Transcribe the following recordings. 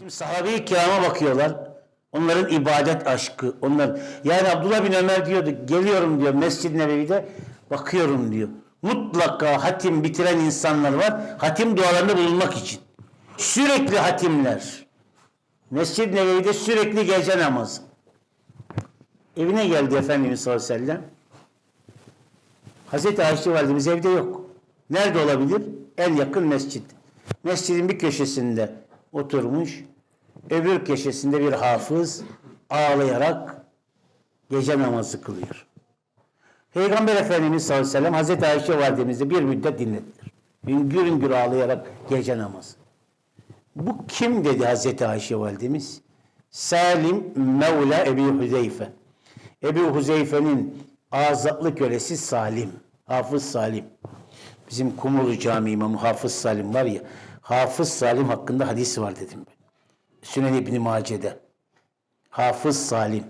Şimdi sahabe-i kirama bakıyorlar. Onların ibadet aşkı. Onlar yani Abdullah bin Ömer diyordu. Geliyorum diyor Mescid-i Nebevi'de bakıyorum diyor. Mutlaka hatim bitiren insanlar var. Hatim dualarında bulunmak için. Sürekli hatimler. Mescid-i Nebevi'de sürekli gece namazı. Evine geldi Efendimiz sallallahu aleyhi ve sellem. Hazreti Ayşe validemiz evde yok. Nerede olabilir? En yakın mescid. Mescidin bir köşesinde oturmuş, öbür köşesinde bir hafız ağlayarak gece namazı kılıyor. Peygamber Efendimiz sallallahu aleyhi ve sellem Hazreti Ayşe validemizi bir müddet dinlettiler. Hüngür hüngür ağlayarak gece namazı. Bu kim dedi Hazreti Ayşe validemiz? Salim Mevla Ebi Huzeyfe. Ebu Huzeyfe'nin azatlı kölesi Salim. Hafız Salim. Bizim Kumru Camii İmamı Hafız Salim var ya. Hafız Salim hakkında hadisi var dedim ben. Sünen İbni Mace'de. Hafız Salim.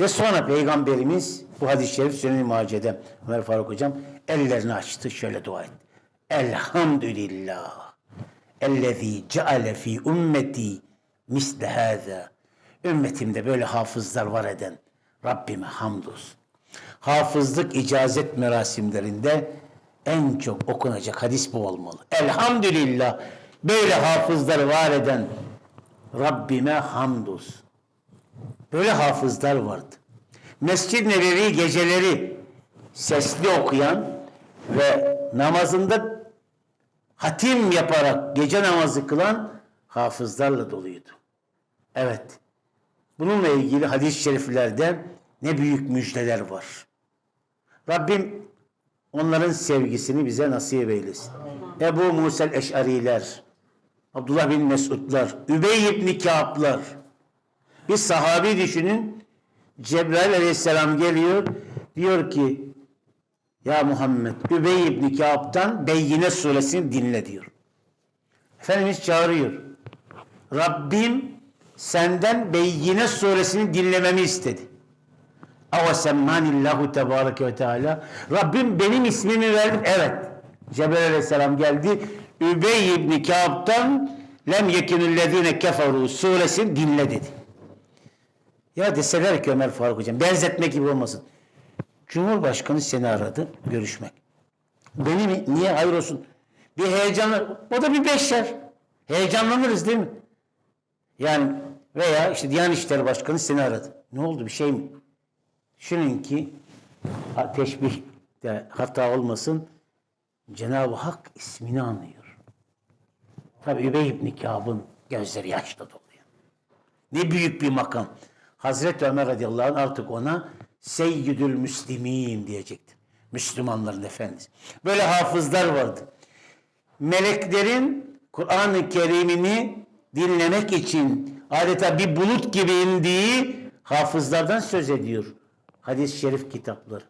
Ve sonra Peygamberimiz bu hadis-i şerif Sünen-i Mace'de Ömer Faruk Hocam ellerini açtı şöyle dua etti. Elhamdülillah. Ellezî ceale fî ümmeti misle hâzâ. Ümmetimde böyle hafızlar var eden Rabbime hamdolsun. Hafızlık icazet merasimlerinde en çok okunacak hadis bu olmalı. Elhamdülillah böyle hafızları var eden Rabbime hamdolsun. Böyle hafızlar vardı. Mescid-i Nebevi geceleri sesli okuyan ve namazında hatim yaparak gece namazı kılan hafızlarla doluydu. Evet. Bununla ilgili hadis-i şeriflerde ne büyük müjdeler var. Rabbim onların sevgisini bize nasip eylesin. Ebu Musel Eş'ariler, Abdullah bin Mesudlar, Übey ibn Kâb'lar, bir sahabi düşünün. Cebrail aleyhisselam geliyor. Diyor ki ya Muhammed Übey ibn Kâb'dan Beyyine suresini dinle diyor. Efendimiz çağırıyor. Rabbim senden Beyyine suresini dinlememi istedi. Ava semmanillahu tebareke ve teala. Rabbim benim ismimi verdi. Evet. Cebrail aleyhisselam geldi. Übey ibn Kâb'dan lem yekinüllezine keferu suresini dinle dedi. Ya deseler ki Ömer Faruk Hocam benzetmek gibi olmasın. Cumhurbaşkanı seni aradı görüşmek. Beni mi? Niye? Hayır olsun. Bir heyecanlı, o da bir beşer. Heyecanlanırız değil mi? Yani veya işte Diyanet İşleri Başkanı seni aradı. Ne oldu bir şey mi? Düşünün ki teşbih de hata olmasın. Cenab-ı Hak ismini anlıyor. Tabi Übey ibn Kâb'ın gözleri yaşla doluyor. Ne büyük bir makam. Hazreti Ömer radıyallahu anh artık ona Seyyidül Müslimin diyecektir. Müslümanların efendisi. Böyle hafızlar vardı. Meleklerin Kur'an-ı Kerim'ini dinlemek için adeta bir bulut gibi indiği hafızlardan söz ediyor. Hadis-i şerif kitapları.